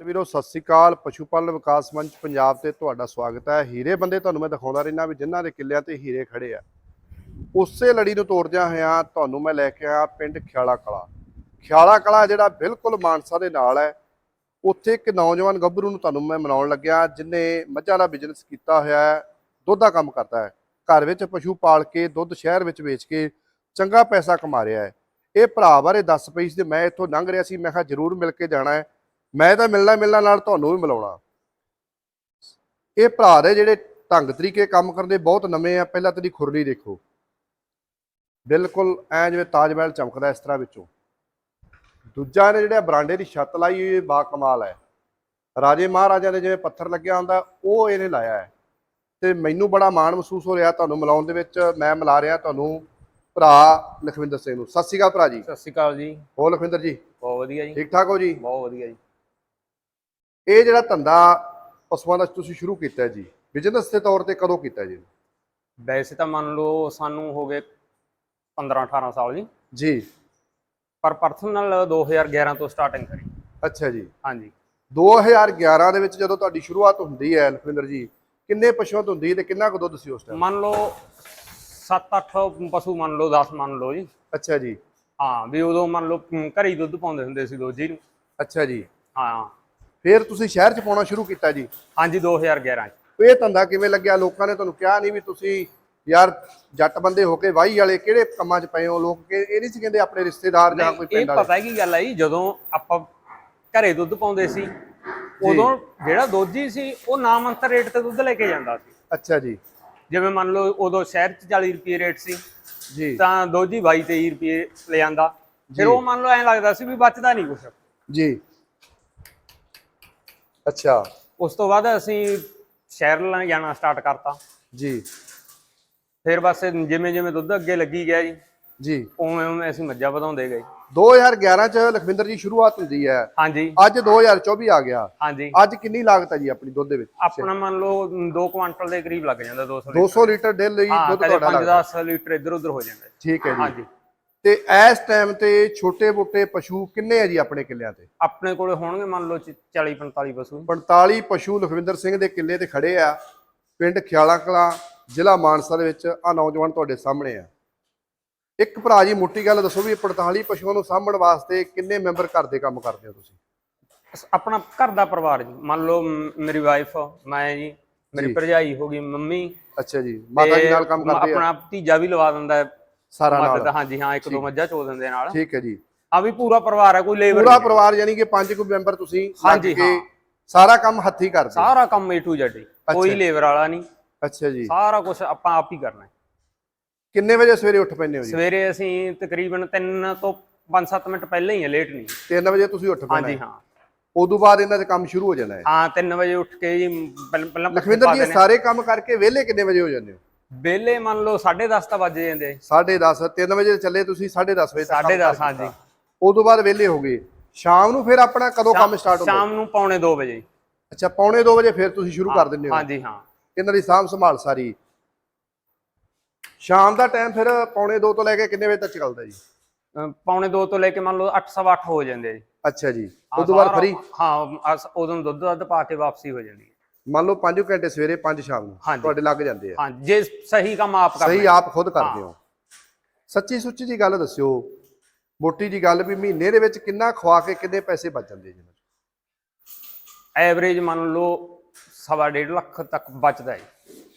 ਵੀਰੋ, ਸਤਿ ਸ੍ਰੀ ਅਕਾਲ, ਪਸ਼ੂ ਪਾਲਣ ਵਿਕਾਸ ਮੰਚ ਪੰਜਾਬ ਤੇ ਤੁਹਾਡਾ ਸਵਾਗਤ ਹੈ। ਹੀਰੇ ਬੰਦੇ ਤੁਹਾਨੂੰ ਮੈਂ ਦਿਖਾਉਂਦਾ ਰਹਿਣਾ ਵੀ ਜਿਨ੍ਹਾਂ ਦੇ ਕਿੱਲਿਆਂ ਤੇ ਹੀਰੇ ਖੜੇ ਆ। ਉਸੇ ਲੜੀ ਨੂੰ ਤੋੜਦਿਆਂ ਹੋਇਆਂ ਤੁਹਾਨੂੰ ਮੈਂ ਲੈ ਕੇ ਆਇਆ ਪਿੰਡ ਖਿਆਲਾ ਕਲਾ। ਖਿਆਲਾ ਕਲਾ ਜਿਹੜਾ ਬਿਲਕੁਲ ਮਾਨਸਾ ਦੇ ਨਾਲ ਹੈ। ਉੱਥੇ ਇੱਕ ਨੌਜਵਾਨ ਗੱਭਰੂ ਨੂੰ ਤੁਹਾਨੂੰ ਮੈਂ ਮਨਾਉਣ ਲੱਗਿਆ, ਜਿਨੇ ਮੱਝਾਂ ਦਾ ਬਿਜ਼ਨਸ ਕੀਤਾ ਹੋਇਆ ਹੈ, ਦੁੱਧ ਦਾ ਕੰਮ ਕਰਦਾ ਹੈ। ਘਰ ਵਿੱਚ ਪਸ਼ੂ ਪਾਲ ਕੇ, ਦੁੱਧ ਸ਼ਹਿਰ ਵਿੱਚ ਵੇਚ ਕੇ ਚੰਗਾ ਪੈਸਾ ਕਮਾ ਰਿਹਾ ਹੈ। ਇਹ ਭਰਾ ਬਾਰੇ ਦੱਸ ਪਈ ਸੀ ਤੇ ਮੈਂ ਇੱਥੋਂ ਲੰਘ ਰਿਹਾ ਸੀ, ਮੈਂ ਕਿਹਾ ਜ਼ਰੂਰ ਮਿਲ ਕੇ ਜਾਣਾ ਹੈ। ਮੈਂ ਤਾਂ ਮਿਲਣਾ ਮਿਲਣਾ ਨਾਲ ਤੁਹਾਨੂੰ ਵੀ ਮਿਲਾਉਣਾ। ਇਹ ਭਰਾ ਦੇ ਜਿਹੜੇ ਢੰਗ ਤਰੀਕੇ ਕੰਮ ਕਰਨ ਦੇ ਬਹੁਤ ਨਵੇਂ ਆ ਪਹਿਲਾਂ ਤੇਰੀ ਖੁਰਲੀ ਦੇਖੋ। ਬਿਲਕੁਲ ਐ ਜਿਵੇਂ ਤਾਜ ਮਹਿਲ ਚਮਕਦਾ ਇਸ ਤਰ੍ਹਾਂ ਵਿੱਚੋਂ। ਦੂਜਾ ਨੇ ਜਿਹੜਾ ਬਰਾਂਡੇ ਦੀ ਛੱਤ ਲਾਈ ਹੋਈ ਬਾ ਕਮਾਲ ਹੈ। ਰਾਜੇ ਮਹਾਰਾਜਾ ਦੇ ਜਿਵੇਂ ਪੱਥਰ ਲੱਗਿਆ ਹੁੰਦਾ ਉਹ ਇਹਨੇ ਲਾਇਆ ਹੈ। ਤੇ ਮੈਨੂੰ ਬੜਾ ਮਾਣ ਮਹਿਸੂਸ ਹੋ ਰਿਹਾ ਤੁਹਾਨੂੰ ਮਿਲਾਉਣ ਦੇ ਵਿੱਚ ਮੈਂ ਮਿਲਾ ਰਿਹਾ ਤੁਹਾਨੂੰ ਭਰਾ ਲਖਵਿੰਦਰ ਸਿੰਘ ਨੂੰ। ਸਤਿ ਸ਼੍ਰੀ ਅਕਾਲ ਭਰਾ ਜੀ। ਸਤਿ ਸ਼੍ਰੀ ਅਕਾਲ ਜੀ। ਹੋ ਲਖਵਿੰਦਰ ਜੀ? ਬਹੁਤ ਵਧੀਆ ਜੀ। ਠੀਕ ਠਾਕ ਹੋ ਜੀ? ਬਹੁਤ ਵਧੀਆ ਜੀ। ਇਹ ਜਿਹੜਾ ਧੰਦਾ ਪਸ਼ੂਆਂ ਦਾ ਤੁਸੀਂ ਸ਼ੁਰੂ ਕੀਤਾ ਜੀ ਬਿਜ਼ਨਸ ਦੇ ਤੌਰ ਤੇ ਕਦੋਂ ਕੀਤਾ ਜੀ? ਵੈਸੇ ਤਾਂ ਮੰਨ ਲਓ ਸਾਨੂੰ ਹੋ ਗਏ 15 18 ਸਾਲ ਜੀ। ਜੀ। ਪਰ ਪਰਸਨਲ 2011 ਤੋਂ ਸਟਾਰਟਿੰਗ ਕਰੀ। ਅੱਛਾ ਜੀ। ਹਾਂਜੀ। 2011 ਦੇ ਵਿੱਚ ਜਦੋਂ ਤੁਹਾਡੀ ਸ਼ੁਰੂਆਤ ਹੁੰਦੀ ਹੈ ਲਖਵਿੰਦਰ ਜੀ ਕਿੰਨੇ ਪਸ਼ੂਆਂ ਤੋਂ ਹੁੰਦੀ ਤੇ ਕਿੰਨਾ ਕੁ ਦੁੱਧ ਸੀ ਉਸ ਟਾਈਮ ਮੰਨ ਲਓ 7-8 ਪਸ਼ੂ ਮੰਨ ਲਓ 10 ਮੰਨ ਲਓ ਜੀ। ਅੱਛਾ ਜੀ। ਹਾਂ ਵੀ ਉਦੋਂ ਮੰਨ ਲਓ ਘਰੇ ਦੁੱਧ ਪਾਉਂਦੇ ਹੁੰਦੇ ਸੀ ਦੋਜੀ ਨੂੰ। ਅੱਛਾ ਜੀ। ਹਾਂ। ਫਿਰ ਤੁਸੀਂ ਸ਼ਹਿਰ 'ਚ ਪਾਉਣਾ ਸ਼ੁਰੂ ਕੀਤਾ ਜੀ। ਹਾਂਜੀ 2011 ਚ। ਇਹ ਧੰਦਾ ਕਿਵੇਂ ਲੱਗਿਆ? ਲੋਕਾਂ ਨੇ ਤੁਹਾਨੂੰ ਕਿਹਾ ਨਹੀਂ ਵੀ ਤੁਸੀਂ ਯਾਰ ਜੱਟ ਬੰਦੇ ਹੋ ਕੇ ਵਾਹੀ ਵਾਲੇ ਕਿਹੜੇ ਕੰਮਾਂ 'ਚ ਪਏ ਹੋ? ਲੋਕ ਕਿ ਇਹ ਨਹੀਂ ਸੀ ਕਹਿੰਦੇ ਆਪਣੇ ਰਿਸ਼ਤੇਦਾਰ ਜਾਂ ਕੋਈ ਇਹ ਪਿੰਡ ਵਾਲੇ। ਪਤਾ ਕੀ ਗੱਲ ਜੀ ਜਦੋਂ ਆਪਾਂ ਘਰੇ ਦੁੱਧ ਪਾਉਂਦੇ ਸੀ ਉਦੋਂ ਜਿਹੜਾ ਦੋਜੀ ਸੀ ਉਹ ਨਾਮੰਤਰ ਰੇਟ ਤੇ ਦੁੱਧ ਲੈ ਕੇ ਜਾਂਦਾ ਸੀ। ਅੱਛਾ ਜੀ। ਜਿਵੇਂ ਮੰਨ ਲਓ ਉਦੋਂ ਸ਼ਹਿਰ 'ਚ 40 ਰੁਪਏ ਰੇਟ ਸੀ ਜੀ। ਤਾਂ ਦੋਜੀ 22 23 ਰੁਪਏ ਲੈ ਆਂਦਾ ਫਿਰ ਉਹ ਮੰਨ ਲਓ ਐਂ ਲੱਗਦਾ ਸੀ ਵੀ ਬਚਦਾ ਨਹੀਂ ਕੁਛ। ਜੀ। ਅੱਛਾ। ਉਸ ਤੋਂ ਬਾਅਦ ਅਸੀਂ ਸ਼ਹਿਰ ਲੈ ਜਾਣਾ ਸਟਾਰਟ ਕਰਤਾ। ਜੀ। ਫਿਰ ਬਸ ਜਿਵੇਂ ਜਿਵੇਂ ਦੁੱਧ ਅੱਗੇ ਲੱਗੀ ਗਿਆ ਜੀ ਜੀ। ਉਵੇਂ ਉਵੇਂ ਅਸੀਂ ਮੱਝਾਂ ਵਧਾਉਂਦੇ ਗਏ। 2011 ਚ ਲਖਵਿੰਦਰ ਜੀ ਸ਼ੁਰੂਆਤ ਹੁੰਦੀ ਹੈ। ਹਾਂਜੀ। ਅੱਜ 2024 ਆ ਗਿਆ। ਹਾਂਜੀ। ਅੱਜ ਕਿੰਨੀ ਲਾਗਤ ਹੈ ਜੀ ਆਪਣੀ ਦੁੱਧ ਦੇ ਵਿੱਚ? ਆਪਣਾ ਮੰਨ ਲਓ 2 ਕੁਆਂਟਲ ਦੇ ਕਰੀਬ ਲੱਗ ਜਾਂਦਾ 200 ਲੀਟਰ। 200 ਲੀਟਰ ਡੇਲੀ ਦੁੱਧ ਤੁਹਾਡਾ ਲੱਗਦਾ। 5-10 ਲੀਟਰ ਇੱਧਰ ਉੱਧਰ ਹੋ ਜਾਂਦਾ। ਠੀਕ ਹੈ ਜੀ। ਹਾਂਜੀ। ਤੇ ਇਸ ਟਾਈਮ ਤੇ ਛੋਟੇ ਮੋਟੇ ਪਸ਼ੂ ਕਿੰਨੇ ਆ ਜੀ ਆਪਣੇ ਕਿੱਲਿਆਂ ਤੇ? ਆਪਣੇ ਕੋਲੇ ਹੋਣਗੇ ਮੰਨ ਲਓ 40-45 ਪਸ਼ੂ। 45 ਪਸ਼ੂ ਲਖਵਿੰਦਰ ਸਿੰਘ ਦੇ ਕਿੱਲੇ ਤੇ ਖੜੇ ਆ। ਪਿੰਡ ਖਿਆਲਾ ਕਲਾਂ ਜ਼ਿਲ੍ਹਾ ਮਾਨਸਾ ਦੇ ਵਿੱਚ ਆ ਨੌਜਵਾਨ ਤੁਹਾਡੇ ਸਾਹਮਣੇ ਆ। ਇੱਕ ਭਰਾ ਜੀ ਮੋਟੀ ਗੱਲ ਦੱਸੋ ਵੀ ਇਹ 45 ਪਸ਼ੂਆਂ ਨੂੰ ਸਾਂਭਣ ਵਾਸਤੇ ਕਿੰਨੇ ਮੈਂਬਰ ਘਰ ਦੇ ਕੰਮ ਕਰਦੇ ਹੋ ਤੁਸੀਂ? ਆਪਣਾ ਘਰ ਦਾ ਪਰਿਵਾਰ ਜੀ। ਮੰਨ ਲਓ ਮੇਰੀ ਵਾਈਫ ਮੈਂ ਜੀ ਮੇਰੀ ਭਰਜਾਈ ਹੋ ਗਈ ਮੰਮੀ। ਅੱਛਾ ਜੀ ਮਾਤਾ ਜੀ ਨਾਲ ਕੰਮ ਕਰਦੇ ਆ? ਆਪਣਾ ਭਤੀਜਾ ਵੀ ਲਵਾ ਦਿੰਦਾ ਹੈ। ਸਾਰਾ ਨਾਲ। ਮਦਦ ਹਾਂਜੀ ਹਾਂ ਇੱਕ ਦੋ ਮੱਝਾਂ ਚੋ ਦਿੰਦੇ ਨਾਲ। ਠੀਕ ਹੈ ਜੀ। ਆ ਵੀ ਪੂਰਾ ਪਰਿਵਾਰ ਹੈ ਕੋਈ ਲੇਬਰ ਪੂਰਾ ਪਰਿਵਾਰ ਯਾਨੀ ਕਿ ਪੰਜ ਕੁ ਮੈਂਬਰ ਤੁਸੀਂ ਲੱਗ ਹਾਂਜੀ, ਕੇ ਹਾਂ। ਸਾਰਾ ਕੰਮ ਹੱਥੀਂ ਕਰਦੇ। ਹੋ। ਸਾਰਾ ਕੰਮ A to Z ਹੀ। ਕੋਈ ਲੇਬਰ ਵਾਲਾ ਨਹੀਂ। ਅੱਛਾ ਜੀ। ਸਾਰਾ ਕੁਝ ਆਪਾਂ ਆਪ ਹੀ ਕਰਨਾ ਹੈ। ਕਿੰਨੇ ਵਜੇ ਸਵੇਰੇ ਉੱਠ ਪੈਂਦੇ ਹੋ ਜੀ? ਸਵੇਰੇ ਅਸੀਂ ਤਕਰੀਬਨ 3 ਤੋਂ 5-7 ਮਿੰਟ ਪਹਿਲਾਂ ਹੀ ਹੈ ਲੇਟ ਨਹੀਂ। 3 ਵਜੇ ਤੁਸੀਂ ਉੱਠ ਪੈਣਾ ਹਾਂਜੀ ਹਾਂ। ਉਦੋਂ ਬਾਅਦ ਇਹਨਾਂ ਦੇ ਕੰਮ ਸ਼ੁਰੂ ਹੋ ਜਾਣਾ ਹੈ। ਹਾਂ 3 ਵਜੇ ਉੱਠ ਕੇ ਜੀ ਪਹਿਲਾਂ ਪਹਿਲਾਂ ਲਖਵਿੰਦਰ ਜੀ ਇਹ ਸਾਰੇ ਕੰਮ ਕਰਕੇ ਵਿਹਲੇ ਕਿੰਨੇ ਵਜੇ ਹੋ ਜਾਂਦੇ ਹੋ? ਵੇਲੇ ਮੰਨ ਲਓ 10:30 ਤਾਂ ਵੱਜ ਜਾਂਦੇ। 10:30 3 ਵਜੇ ਚੱਲੇ ਤੁਸੀਂ 10:30 ਵਜੇ ਤੱਕ ਕੰਮ 10:30 ਕਰ ਹਾਂਜੀ। ਦਿੱਤਾ। ਉਦੋਂ ਬਾਅਦ ਵਿਹਲੇ ਹੋ ਗਏ। ਸ਼ਾਮ ਨੂੰ ਫਿਰ ਆਪਣਾ ਕਦੋਂ ਕੰਮ ਸਟਾਰਟ ਹੁੰਦਾ? ਸ਼ਾਮ ਨੂੰ ਪੌਣੇ 2 ਵਜੇ। ਅੱਛਾ ਪੌਣੇ 2 ਵਜੇ ਫਿਰ ਤੁਸੀਂ ਸ਼ੁਰੂ ਕਰ ਦਿੰਦੇ ਹੋ। ਹਾਂਜੀ ਹਾਂ। ਇਹਨਾਂ ਦੀ ਸਾਂਭ ਸੰਭਾਲ ਸਾਰੀ? ਸ਼ਾਮ ਦਾ ਟਾਈਮ ਫਿਰ ਪੌਣੇ 2 ਤੋਂ ਲੈ ਕੇ ਕਿੰਨੇ ਵਜੇ ਤੱਕ ਚੱਲਦਾ ਜੀ? ਪੌਣੇ 2 ਤੋਂ ਲੈ ਕੇ ਮੰਨ ਲਓ 8:30 ਹੋ ਜਾਂਦੇ। ਜੀ ਅੱਛਾ ਜੀ। ਹਾਂ, ਉਦੋਂ ਬਾਅਦ ਫਰੀ? ਹਾਂ ਉਦੋਂ ਦੁੱਧ ਦੱਧ ਪਾ ਕੇ ਵਾਪਸੀ ਹੋ ਜਾਂਦੀ ਹੈ। ਮੰਨ ਲਓ 5 ਘੰਟੇ ਸਵੇਰੇ 5 ਸ਼ਾਮ ਨੂੰ ਹਾਂਜੀ। ਤੁਹਾਡੇ ਲੱਗ ਜਾਂਦੇ ਆ। ਹਾਂ ਜੇ ਸਹੀ ਕੰਮ ਆਪ ਕਰਨਾ ਸਹੀ ਆਪ ਖੁਦ ਕਰਦੇ ਹੋ। ਸੱਚੀ ਸੁੱਚੀ ਜੀ ਗੱਲ ਦੱਸਿਓ ਮੋਟੀ ਜੀ ਗੱਲ ਵੀ ਮਹੀਨੇ ਦੇ ਵਿੱਚ ਕਿੰਨਾ ਖਵਾ ਕੇ ਕਿੰਨੇ ਪੈਸੇ ਬਚ ਜਾਂਦੇ ਜੀ? ਐਵਰੇਜ ਮੰਨ ਲਓ ਸਵਾ ਡੇਢ ਲੱਖ ਤੱਕ ਬਚਦਾ ਹੈ।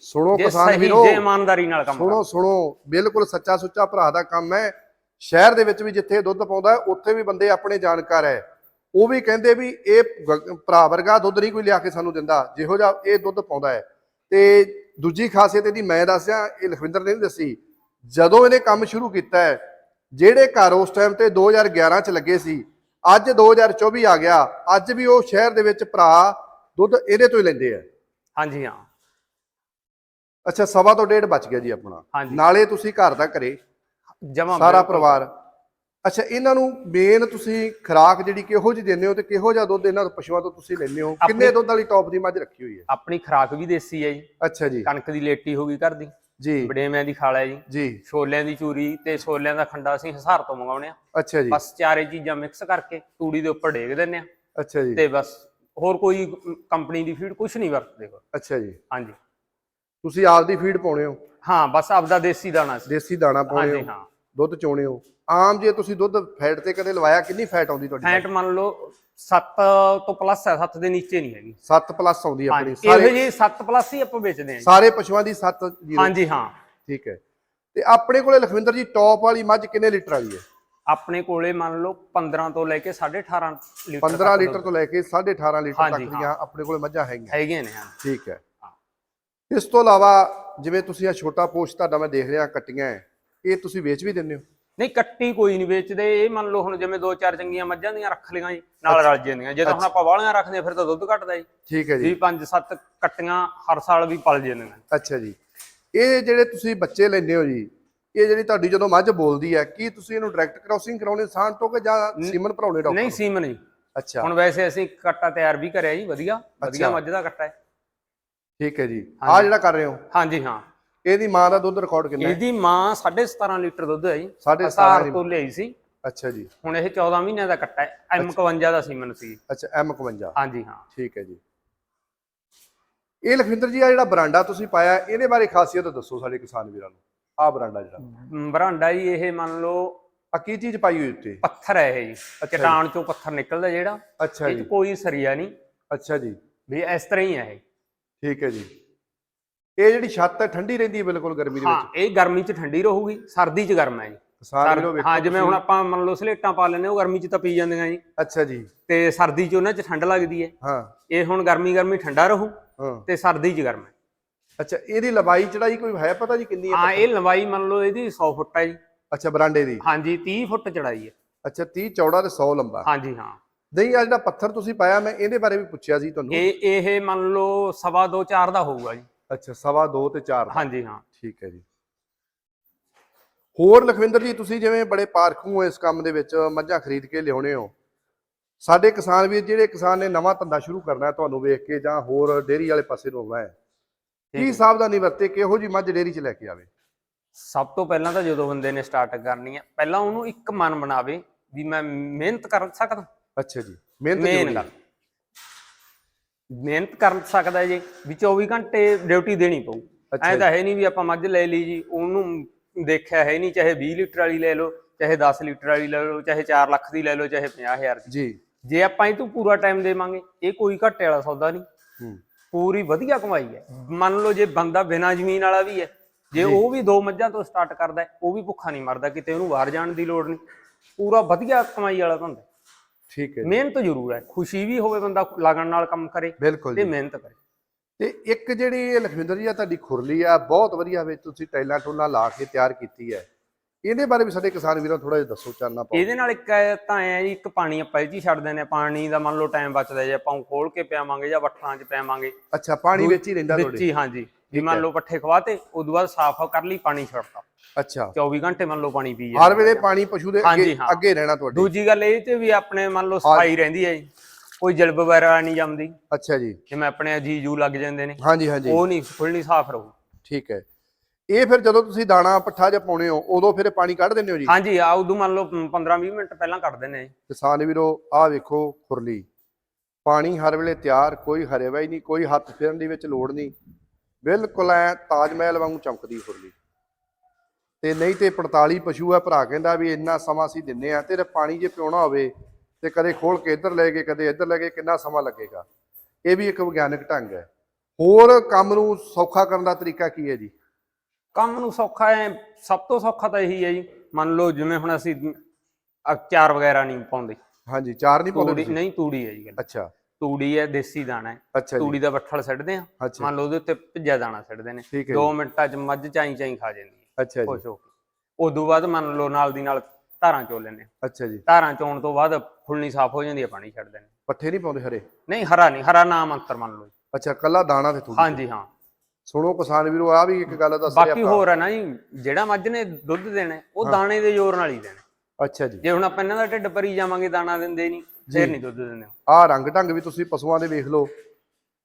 ਸੁਣੋ ਜੇ ਕਿਸਾਨ ਸਹੀ ਵੀਰੋ ਜੇ ਇਮਾਨਦਾਰੀ ਨਾਲ ਕੰਮ ਸੁਣੋ ਸੁਣੋ ਬਿਲਕੁਲ ਸੱਚਾ ਸੁੱਚਾ ਭਰਾ ਦਾ ਕੰਮ ਹੈ। ਸ਼ਹਿਰ ਦੇ ਵਿੱਚ ਵੀ ਜਿੱਥੇ ਦੁੱਧ ਪਾਉਂਦਾ ਹੈ, ਉੱਥੇ ਵੀ ਬੰਦੇ ਆਪਣੇ ਜਾਣਕਾਰ ਹੈ। ਉਹ ਵੀ ਕਹਿੰਦੇ ਵੀ ਇਹ ਭਰਾ ਵਰਗਾ ਦੁੱਧ ਨਹੀਂ ਕੋਈ ਲਿਆ ਕੇ ਸਾਨੂੰ ਦਿੰਦਾ ਜਿਹੋ ਜਿਹਾ ਇਹ ਦੁੱਧ ਪਾਉਂਦਾ ਹੈ। ਤੇ ਦੂਜੀ ਖਾਸੀਅਤ ਇਹਦੀ ਮੈਂ ਦੱਸਿਆ ਇਹ ਲਖਵਿੰਦਰ ਨੇ ਨਹੀਂ ਦੱਸੀ ਜਦੋਂ ਇਹਨੇ ਕੰਮ ਸ਼ੁਰੂ ਕੀਤਾ ਹੈ ਜਿਹੜੇ ਘਰ ਉਸ ਟਾਈਮ ਤੇ 2011 ਚ ਲੱਗੇ ਸੀ ਅੱਜ 2024 ਆ ਗਿਆ ਅੱਜ ਵੀ ਉਹ ਸ਼ਹਿਰ ਦੇ ਵਿੱਚ ਭਰਾ ਦੁੱਧ ਇਹਦੇ ਤੋਂ ਹੀ ਲੈਂਦੇ ਆ। ਹਾਂਜੀ ਹਾਂ। ਅੱਛਾ ਸਵਾ ਤੋਂ ਡੇਢ ਬਚ ਗਿਆ ਜੀ ਆਪਣਾ। ਨਾਲੇ ਤੁਸੀਂ ਘਰ ਦਾ ਕਰੇ ਜਮਾ ਸਾਰਾ ਪਰਿਵਾਰ। ਅੱਛਾ ਇਹਨਾਂ ਨੂੰ ਮੇਨ ਤੁਸੀਂ ਖੁਰਾਕ ਜਿਹੜੀ ਕਿਹੋ ਜਿਹੀ ਦਿੰਦੇ ਹੋ ਤੇ ਕਿਹੋ ਜਿਹਾ ਦੁੱਧ ਇਹਨਾਂ ਪਸ਼ੂਆਂ ਤੋਂ ਤੁਸੀਂ ਲੈਂਦੇ ਹੋ? ਕਿੰਨੇ ਦੁੱਧ ਵਾਲੀ ਟੌਪ ਦੀ ਮੱਝ ਰੱਖੀ ਹੋਈ ਹੈ? ਆਪਣੀ ਖਰਾਕ ਵੀ ਦੇਸੀ ਹੈ ਜੀ। ਅੱਛਾ ਜੀ। ਕਣਕ ਦੀ ਲੇਟੀ ਹੋ ਗਈ ਘਰ ਦੀ। ਜੀ। ਬੜੇਵਿਆਂ ਦੀ ਖਾਲ ਜੀ। ਜੀ। ਛੋਲਿਆਂ ਦੀ ਚੂਰੀ ਤੇ ਛੋਲਿਆਂ ਦਾ ਖੰਡਾ ਅਸੀਂ ਹਸਾਰ ਤੋਂ ਮੰਗਾਉਣੇ ਆ ਅੱਛਾ ਜੀ। ਬਸ ਚਾਰੇ ਚੀਜ਼ਾਂ ਮਿਕਸ ਕਰਕੇ ਤੂੜੀ ਦੇ ਉੱਪਰ ਡੇਗ ਦਿੰਨੇ ਆ ਅੱਛਾ ਜੀ। ਤੇ ਬਸ ਹੋਰ ਕੋਈ ਕੰਪਨੀ ਦੀ ਫੀਡ ਕੁਝ ਨਹੀਂ ਵਰਤਦੇ ਹੋਰ। ਅੱਛਾ ਜੀ। ਹਾਂਜੀ। ਤੁਸੀਂ ਆਪਦੀ ਫੀਡ ਪਾਉਣੇ ਹੋ? ਹਾਂ ਬਸ ਆਪਦਾ ਦੇਸੀ ਦਾਣਾ ਸੀ ਦੇਸੀ ਦਾਣਾ ਪਾਉਣੇ ਹਾਂਜੀ ਹੋ? ਹਾਂ। ਦੁੱਧ ਚੋਣੇ ਹੋ ਆਮ ਜੇ ਤੁਸੀਂ ਦੁੱਧ ਫੈਟ ਤੇ ਕਦੇ ਲਵਾਇਆ ਕਿੰਨੀ ਫੈਟ ਆਉਂਦੀ ਤੁਹਾਡੀ ਫੈਟ ਮੰਨ ਲਓ 7 ਤੋਂ ਪਲੱਸ ਹੈ 7 ਦੇ ਨੀਚੇ ਨਹੀਂ ਹੈਗੀ। 7 ਪਲੱਸ ਆਉਂਦੀ ਆਪਣੀ। ਹਾਂਜੀ ਇਹੋ ਸਾਰੇ ਜੀ 7 ਪਲੱਸ ਹੀ ਆਪਾਂ ਵੇਚਦੇ ਹਾਂ। ਸਾਰੇ ਪਸ਼ੂਆਂ ਦੀ 7 ਜ਼ੀਰੋ। ਹਾਂਜੀ ਹਾਂ। ਠੀਕ ਹੈ। ਤੇ ਆਪਣੇ ਕੋਲੇ ਲਖਵਿੰਦਰ ਜੀ ਟੌਪ ਵਾਲੀ ਮੱਝ ਕਿੰਨੇ ਲੀਟਰ ਵਾਲੀ ਹੈ? ਆਪਣੇ ਕੋਲੇ ਮੰਨ ਲਓ 15 ਤੋਂ ਲੈ ਕੇ 18.5 ਲੀਟਰ 15 ਤੱਕ ਲੀਟਰ ਤੋਂ ਲੈ ਕੇ 18.5 ਲੀਟਰ ਤੱਕ ਦੀਆਂ ਆਪਣੇ ਕੋਲੇ ਮੱਝਾਂ ਹੈਗੀਆਂ। ਹੈਗੇ ਨੇ ਹਾਂ। ਠੀਕ ਹੈ। ਇਸ ਤੋਂ ਇਲਾਵਾ ਜਿਵੇਂ ਤੁਸੀਂ ਆ ਛੋਟਾ ਪੋਸਟ ਤੁਹਾਡਾ ਮੈਂ ਦੇਖ ਰਿਹਾ ਕੱਟੀਆਂ ਹੈ ਇਹ ਤੁਸੀਂ ਵੇਚ ਵੀ ਦਿੰਦੇ ਹੋ? ਨਹੀਂ ਕੱਟੀ ਕੋਈ ਨਹੀਂ ਵੇਚਦੇ। ਇਹ ਮੰਨ ਲਓ ਹੁਣ ਜਿਵੇਂ ਦੋ ਚਾਰ ਚੰਗੀਆਂ ਮੱਝਾਂ ਦੀਆਂ ਰੱਖ ਲਈਆਂ ਜੀ ਨਾਲ ਰਲ ਜਾਂਦੀਆਂ। ਜੇ ਤਾਂ ਹੁਣ ਆਪਾਂ ਵਾਲੀਆਂ ਰੱਖਦੇ ਫਿਰ ਤਾਂ ਦੁੱਧ ਘਟਦਾ ਜੀ। ਠੀਕ ਹੈ ਜੀ। ਵੀ ਪੰਜ ਸੱਤ ਕੱਟੀਆਂ ਹਰ ਸਾਲ ਵੀ ਪਲ ਜਾਂਦੀਆਂ। ਅੱਛਾ ਜੀ। ਇਹ ਜਿਹੜੇ ਤੁਸੀਂ ਬੱਚੇ ਲੈਂਦੇ ਹੋ ਜੀ ਇਹ ਜਿਹੜੀ ਤੁਹਾਡੀ ਜਦੋਂ ਮੱਝ ਬੋਲਦੀ ਹੈ ਕੀ ਤੁਸੀਂ ਇਹਨੂੰ ਡਾਇਰੈਕਟ ਕ੍ਰਾਸਿੰਗ ਕਰਾਉਣੇ ਸਾਨ ਤੋਂ ਕਿ ਜਾਂ ਸੀਮਨ ਭਰਾਉਣੇ ਡਾਕਟਰ? ਨਹੀਂ ਸੀਮਨ ਜੀ। ਅੱਛਾ। ਹੁਣ ਵੈਸੇ ਅਸੀਂ ਕੱਟਾ ਤਿਆਰ ਵੀ ਕਰਿਆ ਜੀ ਵਧੀਆ। ਵਧੀਆ। ਮੱਝ ਦਾ ਕੱਟਾ ਹੈ। ਠੀਕ ਹੈ ਜੀ। ਆ। ਜਿਹੜਾ ਕਰ ਰਹੇ ਹੋ? ਹਾਂਜੀ ਹਾਂ। ਇਹਦੀ ਮਾਂ ਦਾ ਦੁੱਧ ਰਿਕਾਰਡ ਕਿੰਨਾ ਹੈ? ਇਹਦੀ ਮਾਂ 17.5 ਲੀਟਰ ਦੁੱਧ ਹੈ ਜੀ। ਸਾਢੇ ਹਸਾਰ ਸਤਾਰਾਂ ਤੋਂ ਲਈ ਸੀ। ਅੱਛਾ ਜੀ। ਹੁਣ ਇਹ 14 ਮਹੀਨਿਆਂ ਦਾ ਕੱਟਾ ਹੈ। M51 ਦਾ ਸੀਮਨ ਸੀ। ਅੱਛਾ M51 ਹਾਂਜੀ ਹਾਂ। ਠੀਕ ਹੈ ਜੀ। ਇਹ ਲਖਵਿੰਦਰ ਜੀ ਆ ਜਿਹੜਾ ਬਰਾਂਡਾ ਤੁਸੀਂ ਪਾਇਆ ਇਹਦੇ ਬਾਰੇ ਖਾਸੀਅਤ ਦੱਸੋ ਸਾਡੇ ਕਿਸਾਨ ਵੀਰਾਂ ਨੂੰ। ਆ ਬਰਾਂਡਾ ਜਿਹੜਾ। ਮ, ਬਰਾਂਡਾ ਜੀ ਇਹ ਮੰਨ ਲਓ ਆ ਕੀ ਚੀਜ਼ ਪਾਈ ਹੋਈ ਉੱਤੇ? ਪੱਥਰ ਹੈ ਇਹ ਜੀ। ਜੀ। ਚਟਾਨ ਚੋਂ ਪੱਥਰ ਨਿਕਲਦਾ ਜਿਹੜਾ। ਅੱਛਾ ਇਹ 'ਚ ਜੀ। ਕੋਈ ਸਰੀਆ ਨਹੀਂ। ਅੱਛਾ ਜੀ। ਵੀ ਇਸ ਤਰ੍ਹਾਂ ਹੀ ਹੈ ਇਹ। ਠੀਕ ਹੈ ਜੀ। ਇਹ ਜਿਹੜੀ ਛੱਤ ਹੈ ਠੰਡੀ ਰਹਿੰਦੀ ਹੈ ਬਿਲਕੁਲ ਗਰਮੀ ਦੇ ਹਾਂ ਵਿੱਚ। ਇਹ ਗਰਮੀ 'ਚ ਠੰਡੀ ਰਹੂਗੀ ਸਰਦੀ 'ਚ ਗਰਮ ਹੈ ਜੀ। ਸਰ- ਵੇਖੋ ਹਾਂ ਜਿਵੇਂ ਹੁਣ। ਆਪਾਂ ਮੰਨ ਲਓ ਸਲੇਟਾਂ ਪਾ ਹਾਂ, ਉਹ ਗਰਮੀ 'ਚ ਤਾਂ ਪੀ ਜਾਂਦੀਆਂ ਜੀ। ਅੱਛਾ ਜੀ। ਤੇ ਸਰਦੀ 'ਚ ਉਹਨਾਂ 'ਚ ਠੰਡ ਲੱਗਦੀ ਹੈ। ਹਾਂ। ਇਹ ਹੁਣ ਗਰਮੀ ਗਰਮੀ ਠੰਡਾ ਰਹੂ ਹਾਂ। ਤੇ ਸਰਦੀ 'ਚ ਗਰਮ ਹੈ। ਅੱਛਾ ਇਹਦੀ ਲੰਬਾਈ ਚੜਾਈ ਕੋਈ ਹੈ ਪਤਾ ਜੀ ਕਿੰਨੀ ਹੈ ਹਾਂ ਇਹ ਲੰਬਾਈ ਮੰਨ ਲਓ ਇਹਦੀ 100 ਫੁੱਟ ਹੈ ਜੀ। ਅੱਛਾ ਬਰਾਂਡੇ ਦੀ? ਹਾਂਜੀ 30 ਫੁੱਟ ਚੜਾਈ ਹੈ। ਅੱਛਾ 30 ਚੌੜਾ ਤੇ 100 ਲੰਬਾ। ਹਾਂਜੀ ਹਾਂ। ਨਹੀਂ ਆ ਜਿਹੜਾ ਪੱਥਰ ਤੁਸੀਂ ਪਾਇਆ ਮੈਂ ਇਹਦੇ ਬਾਰੇ ਵੀ ਪੁੱਛਿਆ ਸੀ ਤੁਹਾਨੂੰ। ਇਹ ਇਹ ਮੰਨ ਲਓ ਸਵਾ ਦੋ ਚਾਰ ਦਾ ਹੋਊਗਾ ਜੀ। ਅੱਛਾ ਸਵਾ 2 ਤੇ 4 ਹਾਂਜੀ ਹਾਂ। ਠੀਕ ਹੈ ਜੀ। ਹੋਰ ਲਖਵਿੰਦਰ ਜੀ ਤੁਸੀਂ ਜਿਵੇਂ ਬੜੇ ਪਾਰਖੂ ਹੋ ਇਸ ਕੰਮ ਦੇ ਵਿੱਚ ਮੱਝਾਂ ਖਰੀਦ ਕੇ ਲਿਆਉਣੇ ਹੋ। ਸਾਡੇ ਕਿਸਾਨ ਵੀਰ ਜਿਹੜੇ ਕਿਸਾਨ ਨੇ ਨਵਾਂ ਧੰਦਾ ਸ਼ੁਰੂ ਕਰਨਾ ਹੈ ਤੁਹਾਨੂੰ ਵੇਖ ਕੇ ਜਾਂ ਹੋਰ ਡੇਅਰੀ ਵਾਲੇ ਪਾਸੇ ਨੂੰ ਆਉਣਾ ਹੈ ਕੀ। ਸਾਵਧਾਨੀ ਵਰਤੇ ਕਿਹੋ ਜੀ ਮੱਝ ਡੇਅਰੀ 'ਚ ਲੈ ਕੇ ਆਵੇ? ਸਭ ਤੋਂ ਪਹਿਲਾਂ ਤਾਂ ਜਦੋਂ ਬੰਦੇ ਨੇ ਸਟਾਰਟ ਕਰਨੀ ਹੈ ਪਹਿਲਾਂ ਉਹਨੂੰ ਇੱਕ ਮਨ ਬਣਾਵੇ ਵੀ ਮੈਂ ਮਿਹਨਤ ਕਰ ਸਕਦਾ। ਅੱਛਾ ਜੀ ਮਿਹਨਤ ਜ਼ਰੂਰੀ। ਮਿਹਨਤ ਕਰ ਸਕਦਾ ਜੀ ਵੀ 24 ਘੰਟੇ ਡਿਊਟੀ ਦੇਣੀ ਪਊ। ਐ। ਤਾਂ ਹੈ ਨਹੀਂ ਵੀ ਆਪਾਂ ਮੱਝ ਲੈ ਲਈ ਜੀ ਉਹਨੂੰ ਦੇਖਿਆ ਹੈ ਨਹੀਂ ਚਾਹੇ 20 ਲੀਟਰ ਵਾਲੀ ਲੈ ਲਓ ਚਾਹੇ 10 ਲੀਟਰ ਵਾਲੀ ਲੈ ਲਓ ਚਾਹੇ 4 ਲੱਖ ਦੀ ਲੈ ਲਓ ਚਾਹੇ 50000 ਦੀ। ਜੀ। ਜੇ ਆਪਾਂ ਇਹ ਤੋਂ ਪੂਰਾ ਟਾਈਮ ਦੇਵਾਂਗੇ ਇਹ ਕੋਈ ਘਾਟੇ ਵਾਲਾ ਸੌਦਾ ਨਹੀਂ। ਪੂਰੀ ਵਧੀਆ ਕਮਾਈ ਹੈ। ਮੰਨ ਲਓ ਜੇ ਬੰਦਾ ਬਿਨਾਂ ਜ਼ਮੀਨ ਵਾਲਾ ਵੀ ਹੈ ਜੇ ਉਹ ਵੀ ਦੋ ਮੱਝਾਂ ਤੋਂ ਸਟਾਰਟ ਕਰਦਾ ਉਹ ਵੀ ਭੁੱਖਾ ਨਹੀਂ ਮਰਦਾ ਕਿਤੇ ਉਹਨੂੰ ਬਾਹਰ ਜਾਣ ਦੀ ਲੋੜ ਨਹੀਂ। ਪੂਰਾ ਵਧੀਆ ਕਮਾਈ ਵਾਲਾ ਧੰਦਾ ਠੀਕ ਹੈ ਜੀ। ਮਿਹਨਤ ਜ਼ਰੂਰ ਹੈ ਖੁਸ਼ੀ ਵੀ ਹੋਵੇ ਬੰਦਾ ਲਗਨ ਨਾਲ ਕੰਮ ਕਰੇ ਬਿਲਕੁਲ ਤੇ ਜੀ। ਮਿਹਨਤ ਕਰੇ। ਤੇ ਇੱਕ ਜਿਹੜੀ ਇਹ ਲਖਵਿੰਦਰ ਜੀ ਆ ਤੁਹਾਡੀ ਖੁਰਲੀ ਆ ਬਹੁਤ ਵਧੀਆ ਵਿੱਚ ਤੁਸੀਂ ਟੈਲਾਂ ਟੂਲਾਂ ਲਾ ਕੇ ਤਿਆਰ ਕੀਤੀ ਹੈ। ਇਹਦੇ ਬਾਰੇ ਵੀ ਸਾਡੇ ਕਿਸਾਨ ਵੀਰਾਂ ਥੋੜਾ ਜਿਹਾ ਦੱਸੋ ਚਾਨਣਾ ਪਾਓ। ਇਹਦੇ ਨਾਲ ਇੱਕ ਤਾਂ ਐ ਜੀ ਇੱਕ ਪਾਣੀ ਆਪਾਂ ਇਹ 'ਚ ਹੀ ਛੱਡ ਦਿੰਦੇ ਹਾਂ ਪਾਣੀ ਦਾ ਮੰਨ ਲਓ ਟਾਈਮ ਬਚਦਾ ਜੇ ਆਪਾਂ ਖੋਲ ਕੇ ਪਿਆਵਾਂਗੇ ਜਾਂ ਵੱਠਾਂ 'ਚ ਪਿਆਵਾਂਗੇ। ਅੱਛਾ ਪਾਣੀ ਵਿੱਚ ਹੀ ਰਹਿੰਦਾ ਵਿੱਚ ਤੁਹਾਡੇ। ਹੀ ਹਾਂਜੀ ਜੇ ਮੰਨ ਲਓ ਪੱਠੇ ਖਵਾਤੇ ਉਦੋਂ ਬਾਅਦ ਸਾਫ਼ ਕਰ ਲਈ ਪਾਣੀ ਛੱਡਤਾ। ਅੱਛਾ। 24 ਘੰਟੇ ਮੰਨ ਲਓ ਪਾਣੀ ਪੀ ਹਰ ਵੇਲੇ ਪਾਣੀ ਪਸ਼ੂ ਦੇ ਅੱਗੇ। ਅੱਗੇ ਰਹਿਣਾ ਤੁਹਾਡੇ। ਦੂਜੀ ਗੱਲ ਇਹ ਤੇ ਵੀ ਆਪਣੇ ਮੰਨ ਲਓ ਸਫ਼ਾਈ ਰਹਿੰਦੀ ਹੈ ਜੀ। ਕੋਈ ਜਲਬ ਵਗੈਰਾ ਨਹੀਂ ਜੰਮਦੀ। ਅੱਛਾ ਜੀ। ਜਿਵੇਂ ਆਪਣੇ ਜੀਜੂ ਲੱਗ ਜਾਂਦੇ ਨੇ। ਹਾਂਜੀ ਹਾਂਜੀ। ਉਹ ਨਹੀਂ ਖੁੱਲਣੀ ਸਾਫ਼ ਰਹੂ। ਠੀਕ ਹੈ। ਇਹ ਫਿਰ ਜਦੋਂ ਤੁਸੀਂ ਦਾਣਾ ਪੱਠਾ ਜਿਹਾ ਪਾਉਣੇ ਹੋ ਉਦੋਂ ਫਿਰ ਪਾਣੀ ਕੱਢ ਦਿੰਦੇ ਹੋ ਜੀ? ਹਾਂਜੀ ਆ ਉਦੋਂ ਮੰਨ ਲਓ 15-20 ਮਿੰਟ ਪਹਿਲਾਂ ਕੱਢ ਦਿੰਦੇ ਨੇ ਕਿਸਾਨ ਵੀਰੋ ਆਹ ਵੇਖੋ ਖੁਰਲੀ। ਪਾਣੀ ਹਰ ਵੇਲੇ ਤਿਆਰ ਕੋਈ ਹਰੇਵਾ ਹੀ ਨਹੀਂ ਕੋਈ ਹੱਥ ਫੇਰਨ ਦੀ ਵਿੱਚ ਲੋੜ ਨਹੀਂ। ਬਿਲਕੁਲ ਐ ਤਾਜ ਮਹਿਲ ਵਾਂਗੂ ਚਮਕਦੀ ਖੁਰਲੀ। ਤੇ ਨਹੀਂ ਤੇ 45 ਪਸ਼ੂ ਆ ਭਰਾ ਕਹਿੰਦਾ ਵੀ ਇੰਨਾ ਸਮਾਂ ਅਸੀਂ ਦਿੰਨੇ ਆ ਤੇ ਪਾਣੀ ਜੇ ਪਿਉਣਾ ਹੋਵੇ ਤੇ ਕਦੇ ਖੋਲ ਕੇ ਇੱਧਰ ਲੈ ਕੇ ਕਦੇ ਇੱਧਰ ਲੈ ਕੇ ਕਿੰਨਾ ਸਮਾਂ ਲੱਗੇਗਾ? ਇਹ ਵੀ ਇੱਕ ਵਿਗਿਆਨਕ ਢੰਗ ਹੈ। ਹੋਰ ਕੰਮ ਨੂੰ ਸੌਖਾ ਕਰਨ ਦਾ ਤਰੀਕਾ ਕੀ ਹੈ ਜੀ? ਕੰਮ ਨੂੰ ਸੌਖਾ ਹੈ ਸਭ ਤੋਂ ਸੌਖਾ ਤਾਂ ਇਹੀ ਹੈ ਜੀ। ਮੰਨ ਲਓ ਜਿਵੇਂ ਹੁਣ ਅਸੀਂ ਅਚਾਰ ਵਗੈਰਾ ਨਹੀਂ ਪਾਉਂਦੇ। ਹਾਂਜੀ ਚਾਰ ਨਹੀਂ ਪਾਉਂਦੇ ਤੂੜੀ? ਨਹੀਂ ਤੂੜੀ ਹੈ ਜੀ ਅੱਛਾ। ਤੂੜੀ ਹੈ ਦੇਸੀ ਦਾਣਾ ਹੈ। ਤੂੜੀ ਦਾ ਬੱਠਲ ਸਿੱਟਦੇ ਆ ਮੰਨ ਲਓ ਉਹਦੇ ਉੱਤੇ ਭਿੱਜਿਆ ਦਾਣਾ ਸਿੱਟਦੇ ਨੇ। ਠੀਕ ਹੈ 2 ਮਿੰਟਾਂ 'ਚ ਮੱਝ ਚਾਈ ਚਾਈ ਖਾ ਜਾਂਦੀ ਅੱਛਾ ਜੀ। ਖੁਸ਼ ਹੋ ਕੇ। ਉਦੋਂ ਬਾਅਦ ਮੰਨ ਲਓ ਨਾਲ ਦੀ ਨਾਲ ਧਾਰਾਂ ਚੋ ਲੈਂਦੇ ਆ ਅੱਛਾ ਜੀ। ਧਾਰਾਂ ਚੋਣ ਤੋਂ ਬਾਅਦ ਫੁੱਲਣੀ ਸਾਫ਼ ਹੋ ਜਾਂਦੀ ਹੈ ਪਾਣੀ ਛੱਡ ਦਿੰਦੇ ਪੱਠੇ ਨਹੀਂ ਪਾਉਂਦੇ ਹਰੇ? ਨਹੀਂ ਹਰਾ ਨਹੀਂ ਹਰਾ ਨਾਮ ਅੰਤਰ ਮੰਨ ਲਓ। ਅੱਛਾ ਕੱਲਾ ਦਾਣਾ ਤੇ ਤੂੜੀ ਹਾਂਜੀ ਹਾਂ। ਸੁਣੋ ਕਿਸਾਨ ਵੀਰੋ ਆ ਵੀ ਇੱਕ ਗੱਲ ਦੱਸ ਬਾਕੀ ਹੋਰ ਹੈ ਨਾ ਜੀ ਜਿਹੜਾ ਮੱਝ ਨੇ ਦੁੱਧ ਦੇਣਾ ਉਹ ਦਾਣੇ ਦੇ ਜ਼ੋਰ ਨਾਲ ਹੀ ਦੇਣਾ ਅੱਛਾ ਜੀ। ਜੇ ਹੁਣ ਆਪਾਂ ਇਹਨਾਂ ਦਾ ਢਿੱਡ ਭਰੀ ਜਾਵਾਂਗੇ ਦਾਣਾ ਦਿੰਦੇ ਨਹੀਂ ਫਿਰ ਨਹੀਂ ਦੁੱਧ ਦਿੰਦੇ। ਆਹ ਰੰਗ ਢੰਗ ਵੀ ਤੁਸੀਂ ਪਸ਼ੂਆਂ ਦੇ ਵੇਖ ਲਓ।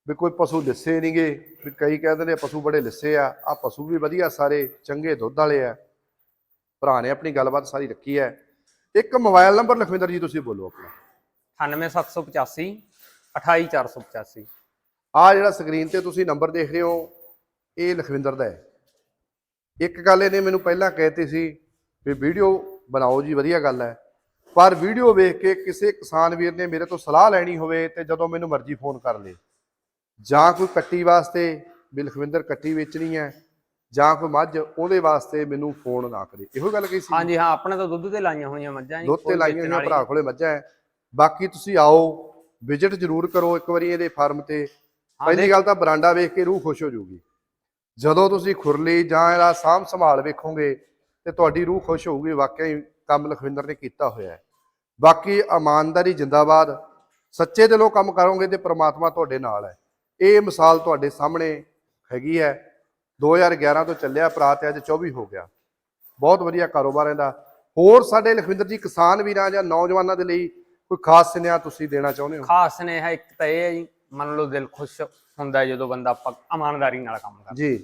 ਵੀ ਕੋਈ ਪਸ਼ੂ ਲਿੱਸੇ ਨਹੀਂਗੇ ਵੀ ਕਈ ਕਹਿੰਦੇ ਨੇ ਪਸ਼ੂ ਬੜੇ ਲਿੱਸੇ ਆ ਆ ਪਸ਼ੂ ਵੀ ਵਧੀਆ ਸਾਰੇ ਚੰਗੇ ਦੁੱਧ ਵਾਲੇ ਆ। ਭਰਾ ਨੇ ਆਪਣੀ ਗੱਲਬਾਤ ਸਾਰੀ ਰੱਖੀ ਹੈ। ਇੱਕ ਮੋਬਾਈਲ ਨੰਬਰ ਲਖਵਿੰਦਰ ਜੀ ਤੁਸੀਂ ਬੋਲੋ ਆਪਣਾ। 98785 28485 ਆ ਜਿਹੜਾ ਸਕਰੀਨ ਤੇ ਤੁਸੀਂ ਨੰਬਰ ਦੇਖ ਰਹੇ ਹੋ ਇਹ ਲਖਵਿੰਦਰ ਦਾ ਹੈ। ਇੱਕ ਗੱਲ ਇਹਨੇ ਮੈਨੂੰ ਪਹਿਲਾਂ ਕਹਿਤੀ ਸੀ ਵੀ ਵੀਡੀਓ ਬਣਾਓ ਜੀ ਵਧੀਆ ਗੱਲ ਹੈ। ਪਰ ਵੀਡੀਓ ਵੇਖ ਕੇ ਕਿਸੇ ਕਿਸਾਨ ਵੀਰ ਨੇ ਮੇਰੇ ਤੋਂ ਸਲਾਹ ਲੈਣੀ ਹੋਵੇ ਤੇ ਜਦੋਂ ਮੈਨੂੰ ਮਰਜ਼ੀ ਫੋਨ ਕਰ ਲੇ। ਜਾਂ ਕੋਈ ਕੱਟੀ ਵਾਸਤੇ ਵੀ ਲਖਵਿੰਦਰ ਕੱਟੀ ਵੇਚਣੀ ਹੈ ਜਾਂ ਕੋਈ ਮੱਝ ਉਹਦੇ ਵਾਸਤੇ ਮੈਨੂੰ ਫੋਨ ਨਾ ਕਰੇ। ਇਹੋ ਗੱਲ ਕਹੀ ਸੀ? ਹਾਂਜੀ ਹਾਂ ਆਪਣੇ ਤਾਂ ਦੁੱਧ ਤੇ ਲਾਈਆਂ ਹੋਈਆਂ ਮੱਝਾਂ ਜੀ ਦੁੱਧ ਤੇ ਲਾਈਆਂ ਹੋਈਆਂ ਭਰਾ ਕੋਲੇ ਮੱਝਾਂ ਹੈ। ਬਾਕੀ ਤੁਸੀਂ ਆਓ ਵਿਜ਼ਿਟ ਜ਼ਰੂਰ ਕਰੋ ਇੱਕ ਵਾਰੀ ਇਹਦੇ ਫਾਰਮ ਤੇ। ਪਹਿਲੀ ਗੱਲ ਤਾਂ ਬਰਾਂਡਾ ਵੇਖ ਕੇ ਰੂਹ ਖੁਸ਼ ਹੋ ਜਾਊਗੀ। ਜਦੋਂ ਤੁਸੀਂ ਖੁਰਲੀ ਜਾਂ ਇਹਦਾ ਸਾਂਭ ਸੰਭਾਲ ਵੇਖੋਗੇ ਤੇ ਤੁਹਾਡੀ ਰੂਹ ਖੁਸ਼ ਹੋਊਗੀ ਵਾਕਿਆ ਹੀ ਕੰਮ ਲਖਵਿੰਦਰ ਨੇ ਕੀਤਾ ਹੋਇਆ ਹੈ। ਬਾਕੀ ਇਮਾਨਦਾਰੀ ਜਿੰਦਾਬਾਦ ਸੱਚੇ ਦਿਲੋਂ ਕੰਮ ਕਰੋਗੇ ਤੇ ਪ੍ਰਮਾਤਮਾ ਤੁਹਾਡੇ ਨਾਲ ਹੈ। ਇਹ ਮਿਸਾਲ ਤੁਹਾਡੇ ਸਾਹਮਣੇ ਹੈਗੀ ਹੈ। 2011 ਤੋਂ ਚੱਲਿਆ ਭਰਾ ਤੇ ਅੱਜ 24 ਹੋ ਗਿਆ। ਬਹੁਤ ਵਧੀਆ ਕਾਰੋਬਾਰ ਇਹਦਾ। ਹੋਰ ਸਾਡੇ ਲਖਵਿੰਦਰ ਜੀ ਕਿਸਾਨ ਵੀਰਾਂ ਜਾਂ ਨੌਜਵਾਨਾਂ ਦੇ ਲਈ ਕੋਈ ਖਾਸ ਸੁਨੇਹਾ ਤੁਸੀਂ ਦੇਣਾ ਚਾਹੁੰਦੇ ਹੋ? ਖਾਸ ਨੇ ਹੈ ਇੱਕ ਤਾਂ ਇਹ ਹੈ ਜੀ ਮੰਨ ਲਓ ਦਿਲ ਖੁਸ਼ ਹੁੰਦਾ ਜਦੋਂ ਬੰਦਾ ਇਮਾਨਦਾਰੀ ਨਾਲ ਕੰਮ ਕਰਦਾ ਜੀ।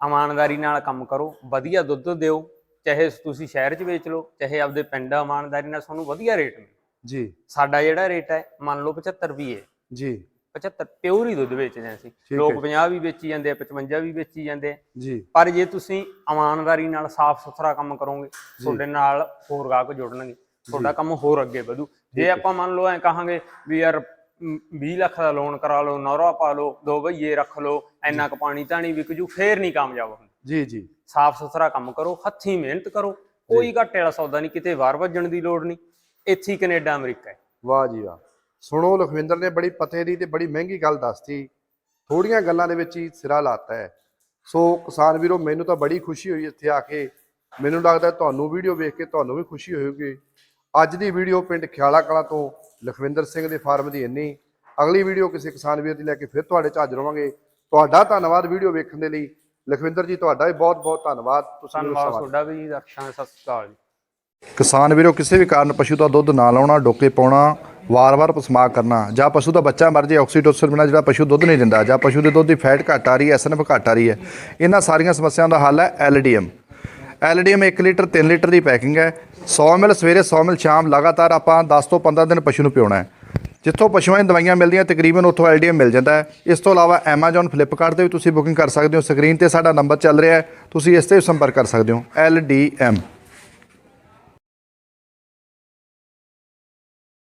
ਇਮਾਨਦਾਰੀ ਨਾਲ ਕੰਮ ਕਰੋ ਵਧੀਆ ਦੁੱਧ ਦਿਓ ਚਾਹੇ ਤੁਸੀਂ ਸ਼ਹਿਰ 'ਚ ਵੇਚ ਲਓ ਚਾਹੇ ਆਪਦੇ ਪਿੰਡ ਇਮਾਨਦਾਰੀ ਨਾਲ ਤੁਹਾਨੂੰ ਵਧੀਆ ਰੇਟ ਮਿਲੇ। ਜੀ। ਸਾਡਾ ਜਿਹੜਾ ਰੇਟ ਹੈ ਮੰਨ ਲਓ 75 ਰੁਪਏ। ਜੀ। 75 ਪਿਓਰ ਹੀ ਦੁੱਧ ਵੇਚਦੇ ਅਸੀਂ। ਲੋਕ 50 ਵੀ ਵੇਚੀ ਜਾਂਦੇ ਆ 55 ਵੀ ਵੇਚੀ ਜਾਂਦੇ ਆ। ਜੀ। ਪਰ ਜੇ ਤੁਸੀਂ ਇਮਾਨਦਾਰੀ ਨਾਲ ਸਾਫ਼ ਸੁਥਰਾ ਕੰਮ ਕਰੋਗੇ ਤੁਹਾਡੇ ਨਾਲ ਹੋਰ ਗਾਹਕ ਜੁੜਨਗੇ ਤੁਹਾਡਾ ਕੰਮ ਹੋਰ ਅੱਗੇ ਵਧੂ। ਜੇ ਆਪਾਂ ਮੰਨ ਲਓ ਐ ਕਹਾਂਗੇ ਵੀ ਯਾਰ ਮ, 20 ਲੱਖ ਦਾ ਲੋਨ ਕਰਾ ਲਓ ਨੌਰਾ ਪਾ ਲਓ ਦੋ ਭਈਏ ਰੱਖ ਲਓ ਇੰਨਾ ਕੁ ਪਾਣੀ ਧਾਣੀ ਵਿਕ ਜੂ ਫੇਰ ਨਹੀਂ ਕਾਮਯਾਬ ਹੁੰਦੇ। ਜੀ ਜੀ। ਸਾਫ਼ ਸੁਥਰਾ ਕੰਮ ਕਰੋ ਹੱਥੀਂ ਮਿਹਨਤ ਕਰੋ। ਕੋਈ ਘਾਟੇ ਵਾਲਾ ਸੌਦਾ ਨਹੀਂ ਕਿਤੇ ਵਾਰ ਵੱਜਣ ਦੀ ਲੋੜ ਨਹੀਂ। ਇੱਥੇ ਕੈਨੇਡਾ ਅਮਰੀਕਾ ਹੈ। ਵਾਹ ਜੀ ਵਾਹ। ਸੁਣੋ ਲਖਵਿੰਦਰ ਨੇ ਬੜੀ ਪਤੇ ਦੀ ਤੇ ਬੜੀ ਮਹਿੰਗੀ ਗੱਲ ਦੱਸਤੀ। ਥੋੜੀਆਂ ਗੱਲਾਂ ਦੇ ਵਿੱਚ ਹੀ ਸਿਰਾ ਲਾਤਾ ਹੈ। ਸੋ ਕਿਸਾਨ ਵੀਰੋ ਮੈਨੂੰ ਤਾਂ ਬੜੀ ਖੁਸ਼ੀ ਹੋਈ ਇੱਥੇ ਆ ਕੇ। ਮੈਨੂੰ ਲੱਗਦਾ ਤੁਹਾਨੂੰ ਵੀਡੀਓ ਵੇਖ ਕੇ ਤੁਹਾਨੂੰ ਵੀ ਖੁਸ਼ੀ ਹੋਊਗੀ। ਅੱਜ ਦੀ ਵੀਡੀਓ ਪਿੰਡ ਖਿਆਲਾ ਕਲਾਂ ਤੋਂ ਲਖਵਿੰਦਰ ਸਿੰਘ ਦੇ ਫਾਰਮ ਦੀ ਇੰਨੀ। ਅਗਲੀ ਵੀਡੀਓ ਕਿਸੇ ਕਿਸਾਨ ਵੀਰ ਦੀ ਲੈ ਕੇ ਫਿਰ ਤੁਹਾਡੇ ਚ ਹਾਜ਼ਰ ਹੋਵਾਂਗੇ। ਤੁਹਾਡਾ ਧੰਨਵਾਦ ਵੀਡੀਓ ਵੇਖਣ ਦੇ ਲਈ। ਲਖਵਿੰਦਰ ਜੀ ਤੁਹਾਡਾ ਵੀ ਬਹੁਤ ਬਹੁਤ ਧੰਨਵਾਦ। ਤੁਸੀਂ ਧੰਨਵਾਦ ਤੁਹਾਡਾ ਵੀ ਦਰਸ਼ਕਾਂ ਸਤਿ ਸ਼੍ਰੀ ਅਕਾਲ ਜੀ। ਕਿਸਾਨ ਵੀਰੋ, ਕਿਸੇ ਵੀ ਕਾਰਨ ਪਸ਼ੂ ਦਾ ਦੁੱਧ ਨਾ ਲਾਉਣਾ, ਡੋਕੇ ਪਾਉਣਾ, ਵਾਰ-ਵਾਰ ਪਸਮਾ ਕਰਨਾ, ਜਾਂ ਪਸ਼ੂ ਦਾ ਬੱਚਾ ਮਰ ਜੇ, ਆਕਸੀਟੋਸਿਨ ਬਿਨਾਂ ਜਿਹੜਾ ਪਸ਼ੂ ਦੁੱਧ ਨਹੀਂ ਦਿੰਦਾ, ਜਾਂ ਪਸ਼ੂ ਦੇ ਦੁੱਧ ਦੀ ਫੈਟ ਘੱਟ ਆ ਰਹੀ ਹੈ ਐਸਐਨਐਫ ਘੱਟ ਆ ਰਹੀ ਹੈ, ਇਹਨਾਂ ਸਾਰੀਆਂ ਸਮੱਸਿਆਵਾਂ ਦਾ ਹੱਲ ਹੈ ਐਲਡੀਐਮ। ਐਲਡੀਐਮ 1 ਲੀਟਰ 3 ਲੀਟਰ ਦੀ ਪੈਕਿੰਗ ਹੈ। 100 ਮਿਲ ਸਵੇਰੇ 100 ਮਿਲ ਸ਼ਾਮ, ਲਗਾਤਾਰ ਆਪਾਂ 10 ਤੋਂ 15 ਦਿਨ ਪਸ਼ੂ ਨੂੰ ਪਿਉਣਾ ਹੈ। ਜਿੱਥੋਂ ਪਸ਼ੂਆਂ ਦੀਆਂ ਦਵਾਈਆਂ ਮਿਲਦੀਆਂ, ਤਕਰੀਬਨ ਉੱਥੋਂ ਐਲਡੀਐਮ ਮਿਲ ਜਾਂਦਾ ਹੈ। ਇਸ ਤੋਂ ਇਲਾਵਾ Amazon ਫਲਿੱਪਕਾਰਟ ਤੇ ਵੀ ਤੁਸੀਂ ਬੁਕਿੰਗ ਕਰ ਸਕਦੇ ਹੋ। ਸਕਰੀਨ ਤੇ ਸਾਡਾ ਨੰਬਰ ਚੱਲ ਰਿਹਾ ਹੈ। ਤੁਸੀਂ ਇਸ ਤੇ ਵੀ ਸੰਪਰਕ ਕਰ ਸਕਦੇ ਹੋ। ਐਲਡੀਐਮ।